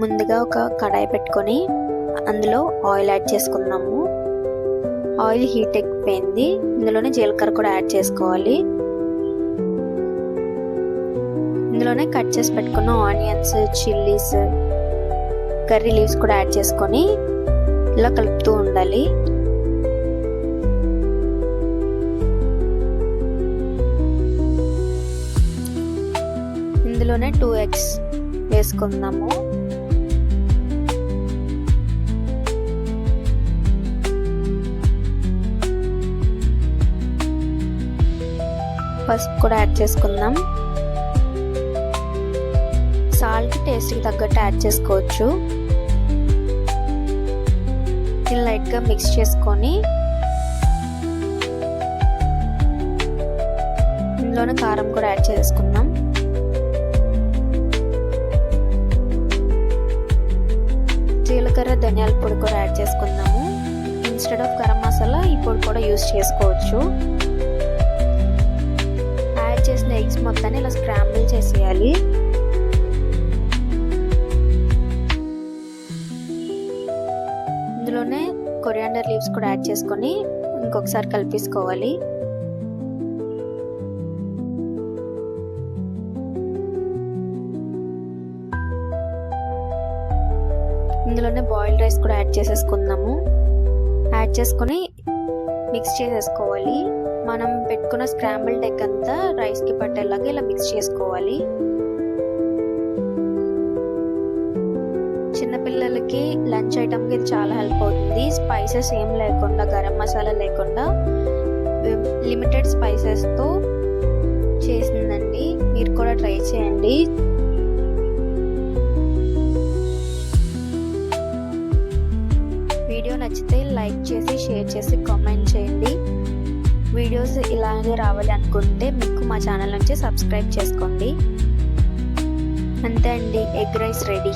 ముందుగా ఒక కడాయి పెట్టుకొని అందులో ఆయిల్ యాడ్ చేసుకుందాము. ఆయిల్ హీట్ ఎక్కిపోయింది. ఇందులోనే జీలకర్ర కూడా యాడ్ చేసుకోవాలి. ఇందులోనే కట్ చేసి పెట్టుకున్న ఆనియన్స్ చిల్లీస్ కర్రీ లీవ్స్ కూడా యాడ్ చేసుకొని ఇలా కలుపుతూ ఉండాలి. ఇందులోనే టూ ఎగ్స్ వేసుకుందాము. పసుపు కూడా యాడ్ చేసుకుందాం. సాల్ట్ టేస్ట్కి తగ్గట్టు యాడ్ చేసుకోవచ్చు. ఇది లైట్గా మిక్స్ చేసుకొని ఇందులోనే కారం కూడా యాడ్ చేసుకుందాం. జీలకర్ర ధనియాల పొడి కూడా యాడ్ చేసుకుందాము. ఇన్స్టెడ్ ఆఫ్ గరం మసాలా ఈ పొడి కూడా యూస్ చేసుకోవచ్చు. చేసేయాలి. ఇందులోనే కొరియాండర్ లీవ్స్ కూడా యాడ్ చేసుకొని ఇంకొకసారి కలిపేసుకోవాలి. ఇందులోనే బాయిల్డ్ రైస్ కూడా యాడ్ చేసేసుకుందాము. యాడ్ చేసుకొని మిక్స్ చేసేసుకోవాలి. మనం పెట్టుకున్న స్క్రాంబుల్డ్ ఎగ్ అంతా రైస్కి పట్టేలాగా ఇలా మిక్స్ చేసుకోవాలి. చిన్నపిల్లలకి లంచ్ ఐటమ్కి ఇది చాలా హెల్ప్ అవుతుంది. స్పైసెస్ ఏం లేకుండా గరం మసాలా లేకుండా లిమిటెడ్ స్పైసెస్తో చేసిందండి. మీరు కూడా ట్రై చేయండి. నచ్చితే లైక్ చేసి షేర్ చేసి కామెంట్ చేయండి. వీడియోస్ ఇలాగే రావాలి అనుకుంటే మీకు మా ఛానల్ నుంచి సబ్స్క్రైబ్ చేసుకోండి. అంతే అండి ఎగ్ రైస్ రెడీ.